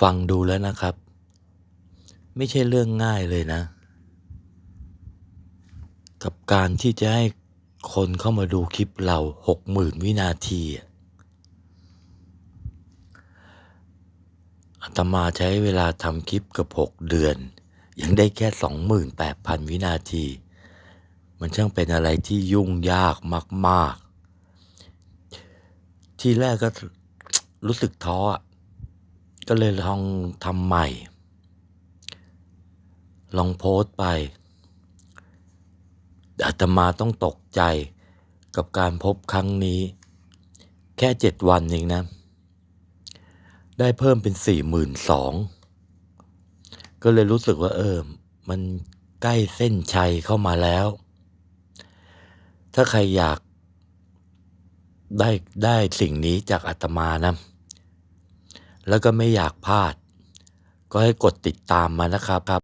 ฟังดูแล้วนะครับ ไม่ใช่เรื่องง่ายเลยนะ กับการที่จะให้คนเข้ามาดูคลิปเราหกหมื่นวินาทีอะอาตมาใช้เวลาทำคลิปกับหกเดือน ยังได้แค่สองหมื่นแปดพันวินาที มันช่างเป็นอะไรที่ยุ่งยากมาก ๆ ที่แรกก็รู้สึกท้อ ก็เลยลองทำใหม่ ลองโพสต์ไปอาตมาต้องตกใจกับการพบครั้งนี้ แค่เจ็ดวันเองนะ ได้เพิ่มเป็นสี่หมื่นสองก็เลยรู้สึกว่าเออ มันใกล้เส้นชัยเข้ามาแล้ว ถ้าใครอยากได้ได้สิ่งนี้จากอาตมานะ แล้วก็ไม่อยากพลาด ก็ให้กดติดตามมานะครับครับ